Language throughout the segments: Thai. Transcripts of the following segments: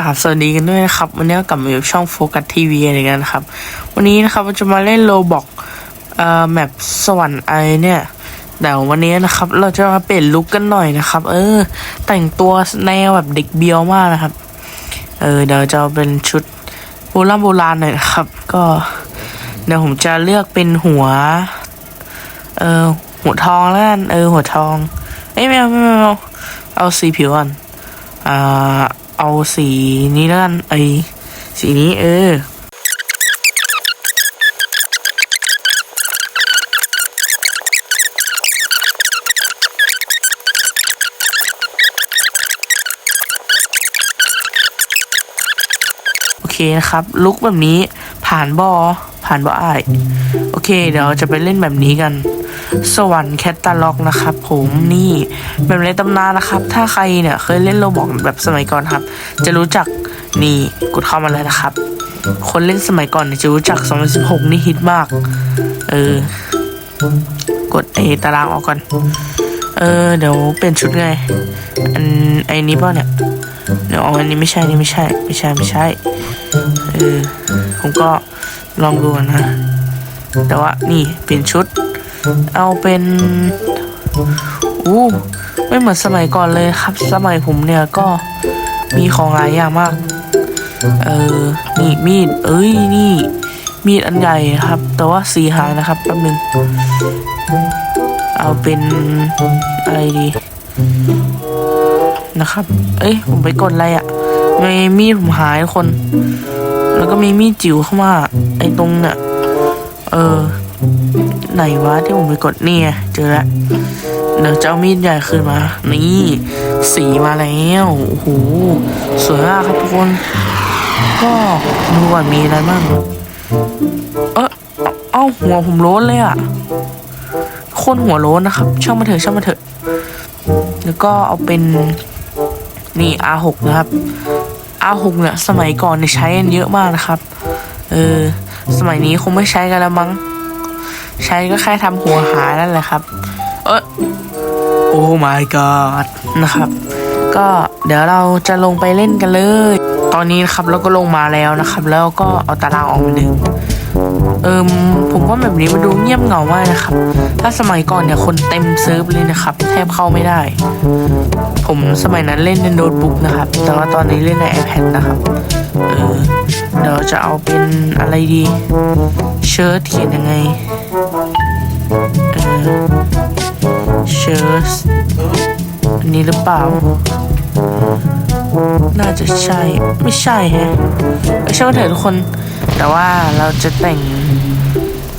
กราบสวัสดีกันด้วยนะครับ วันนี้กลับมาอยู่ช่องโฟกัสทีวีอะไรกันนะครับ วันนี้นะครับเราจะมาเล่นโลบอกเอ่อแมปสวรรค์ไอเนี่ยแต่วันนี้นะครับ เราจะมาเปลี่ยนลุคกันหน่อยนะครับ เออ แต่งตัวแนวแบบเด็กเบียวมากนะครับ เออเดี๋ยวจะเป็นชุดโบราณโบราณหน่อยนะครับ ก็เดี๋ยวผมจะเลือกเป็นหัว เออหัวทองแล้วกันเออหัวทองเอ้ยไม่เอาไม่เอาไม่เอาเอาสีผิวก่อนอ่า เอาสีนี้แล้วกันไอสีนี้เออโอเคนะครับลุกแบบนี้ผ่านบอผ่านบอไอายโอเค เดี๋ยวจะไปเล่นแบบนี้กัน สวรรค์แคตตาล็อกนะครับผมนี่แบบในตำนานนะครับ ถ้าใครเนี่ยเคยเล่นโรบอกแบบสมัยก่อนครับ จะรู้จักนี่กดเข้ามาเลยนะครับ คนเล่นสมัยก่อนเนี่ยจะรู้จัก 2016 นี่ฮิตมาก เออ กดไอตารางออกก่อน เออ เดี๋ยวเปลี่ยนชุดไง อันไอนี้เปล่าเนี่ยเดี๋ยวเอาอันนี้ไม่ใช่นี่ไม่ใช่ ไม่ใช่ไม่ใช่ เออ ผมก็ลองดูกันนะ แต่ว่านี่เปลี่ยนชุด เอาเป็นอู้ไม่เหมือนสมัยก่อนเลยครับ สมัยผมเนี่ยก็มีของหลายอย่างมาก เออนี่มีด เอ้ยนี่ มีดอันใหญ่ครับ แต่ว่าสีหายนะครับแป๊บนึง เอาเป็นอะไรดี นะครับ เอ้ยผมไปกดอะไรอะ่ะไม่มีดผมหายคน แล้วก็มีมีดจิ๋วเข้ามา ไอ้ตรงเนี่ยเออ ไหนวะที่ผมไปกดเนี่ย เจอล้วเดี๋ยวจะเอามีดใหญ่ขึ้นมา นี่ สีมาแล้วโอ้โหสวยมากครับทุกคน ก็ดูว่ามีอะไรบ้างเออเอ้าหัวผมโล้นเลยอะคนหัวโล้นนะครับ ช่างมาเถอะช่างมาเถอะ แล้วก็เอาเป็นนี่ R6 นะครับ R6 เนี่ยสมัยก่อนเนี่ยใช้กันเยอะมากนะครับ เออ สมัยนี้คงไม่ใช้กันแล้วมั้ง ใช้ก็แค่ทำหัวหายนั่นแหละครับ เออโอ้ my god นะครับ ก็เดี๋ยวเราจะลงไปเล่นกันเลย ตอนนี้นะครับเราก็ลงมาแล้วนะครับ แล้วก็เอาตารางออกมาดึงเอิมผมว่าแบบนี้มันดูเงียบเหงามากนะครับ ถ้าสมัยก่อนเนี่ยคนเต็มเซิร์ฟเลยนะครับ แทบเข้าไม่ได้ ผมสมัยนั้นเล่นในโน้ตบุ๊กนะครับ แต่ว่าตอนนี้เล่นใน iPad นะครับ เออ เดี๋ยวจะเอาเป็นอะไรดี เชิ้ตเขียนยังไง เชิ้ตอันนี้หรือเปล่า น่าจะใช่ ไม่ใช่แฮะไม่ใช่ว่าเถอะทุกคน แต่ว่าเราจะแต่ง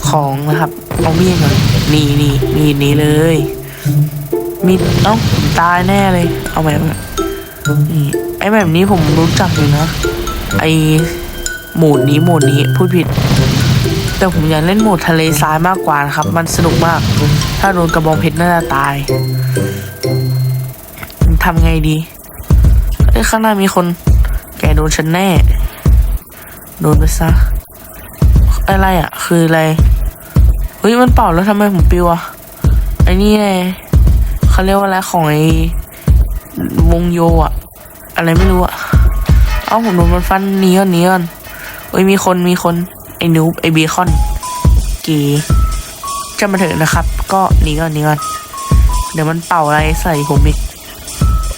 ของนะครับ เอามีดก่อนนี่นี่มีดนี้เลย มีดเอ้าตายแน่เลย เอาแบบนี่ไอแบบนี้ผมรู้จักอยู่นะ ไอโหมดนี้โหมดนี้พูดผิด แต่ผมอยากเล่นโหมดทะเลทรายมากกว่านะครับ มันสนุกมาก ถ้าโดนกระบองเพชรน่าจะตายทำไงดีเอ้ยข้างหน้ามีคน แกโดนฉันแน่ โดนไปซะ อะไรอะ คืออะไร เฮ้ย มันเป่าแล้วทำไมผมปิวอะไอ้นี่ไงเขาเรียกว่าอะไรของไอ้วงโยอะ อะไรไม่รู้อะ เอ้าผมโดนมันฟันหนีก่อนหนีก่อนเอ้ยมีคนมีคน ไอ้นูบไอ้เบคอน เกีจะมาเถอะนะครับ ก็หนีก่อนหนีก่อนเดี๋ยวมันเป่าอะไรใส่ผมอีก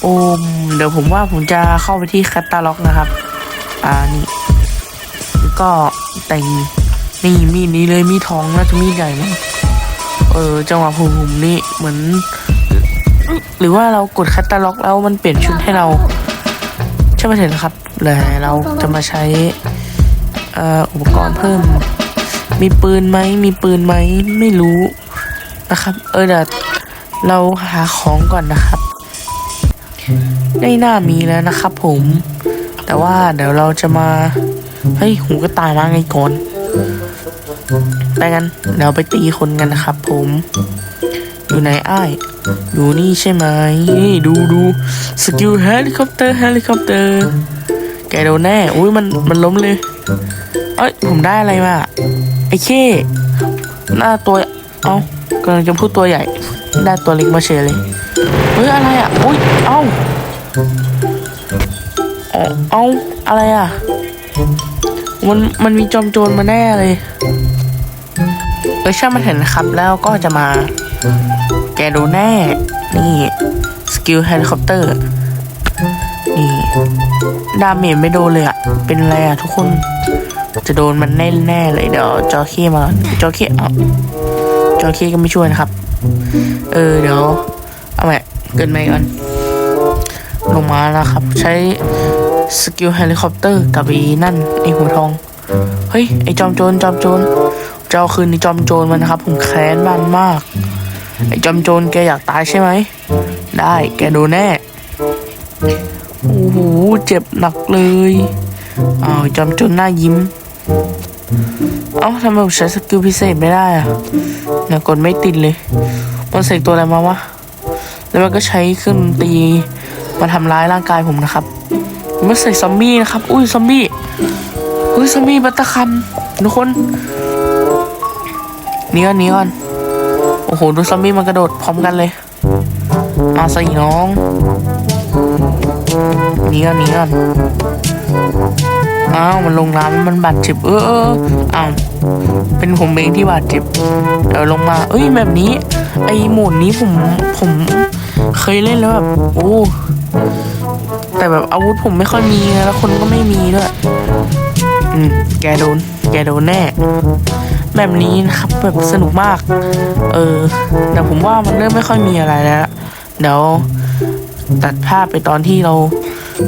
โอ้มเดี๋ยวผมว่าผมจะเข้าไปที่แคตตาล็อกนะครับ อ่านี่ก็แต่งนี่มีดนี้เลยมีดทองน่าจะมีดใหญ่มั้งเออจังหวะผมผมนี่เหมือน หรือว่าเรากดแคตตาล็อกแล้วมันเปลี่ยนชุดให้เราใช่ไหมเถอะนครับเลยเราจะมาใช้อุปกรณ์เพิ่ม มีปืนไหมมีปืนไหมไม่รู้ นะครับ เออเดี๋ยวเราหาของก่อนนะครับไม่น่ามีแล้วนะครับผม แต่ว่าเดี๋ยวเราจะมาเฮ้ยหูก็ตายมาไงก่อนไปกันเดี๋ยวไปตีคนกันนะครับ ผม อยู่ไหนอ้ายอยู่นี่ใช่ไหมนี่ดูดูสกิลเฮลิคอปเตอร์เฮลิคอปเตอร์แกโดนแน่อุ้ยมันมันล้มเลย เอ้ยผมได้อะไรมาไอ้เข้หน้าตัว เอ้ากำลังจะพูดตัวใหญ่ ได้ตัวเล็กมาเฉยเลย เฮ้ย อะไรอะ อุ้ย เอ้า เอาเอาอะไรอะ มัน มันมีจอมโจรมาแน่เลยเออช่างมันเห็นนะครับแล้วก็จะมา แกโดนแน่ นี่สกิลเฮลิคอปเตอร์ นี่ดาเมจไม่โดนเลยอะเป็นไรอะทุกคน จะโดนมันแน่แน่ๆเลยเดี๋ยวจอเคีมาก่อนจอเคีเอา จอเคีก็ไม่ช่วยนะครับ เออเดี๋ยวเอาใหม่เกินไปก่อนลงมาแล้วครับ ใช้สกิลเฮลิคอปเตอร์กับอีนั่นไอหัวทอง เฮ้ย ไอจอมโจรจอมโจรจะเอาคืนไอจอมโจรมันนะครับ ผมแค้นมันมาก ไอจอมโจรแกอยากตายใช่ไหม ได้แกโดนแน่ โอ้โห เจ็บหนักเลยอ้าวจอมโจรหน้ายิ้ม เอ้าทำไมผมใช้สกิลพิเศษไม่ได้อะเนี่ยกดไม่ติดเลย มันเสกตัวอะไรมาวะ แล้วมันก็ใช้เครื่องดนตีมาทำร้ายร่างกายผมนะครับ มันใส่ซอมบี้นะครับ อุ้ยซอมบี้อุ้ยซอมบี้บัตตะคำทุกคนนี่ก่อนนี่ก่อน โอ้โห ดูซอมบี้มันกระโดดพร้อมกันเลย มาใสิน้องนี่ก่อนนี่ก่อน อ้าวมันลงน้ำมันบาดเจ็บเออเอออ้าวเป็นผมเองที่บาดเจ็บเดี๋ยวลงมาเอ้ยแบบนี้ ไอ้โหมดนี้ผมผมเคยเล่นแล้วแบบโอ้แต่แบบอาวุธผมไม่ค่อยมีนะแล้วคนก็ไม่มีด้วยอืมแกโดน แกโดนแน่ แบบนี้นะครับแบบสนุกมาก เออ แต่ผมว่ามันเริ่มไม่ค่อยมีอะไรแล้ว เดี๋ยวตัดภาพไปตอนที่เรา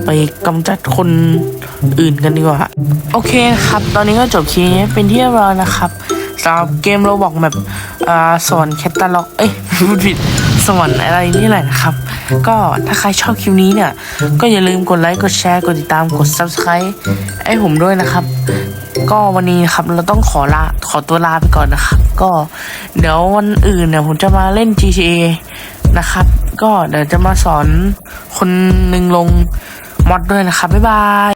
ไปกำจัดคน อื่นกันดีกว่า โอเคครับ ตอนนี้ก็จบคลิปนี้เป็นที่เรียบร้อยนะครับสำหรับเกมเราบอกแบบอ่าสอนแคตตาล็อกเอ้ยพูดผิดสอนอะไรนี่แหละนะครับ ก็ถ้าใครชอบคลิปนี้เนี่ย ก็อย่าลืมกดไลค์กดแชร์กดติดตามกด subscribe ให้ผมด้วยนะครับ ก็วันนี้นะครับเราต้องขอลาขอตัวลาไปก่อนนะครับ ก็เดี๋ยววันอื่นเนี่ยผมจะมาเล่น GTA นะครับ ก็เดี๋ยวจะมาสอนคนหนึ่งลงมอดด้วยนะครับ บ๊ายบาย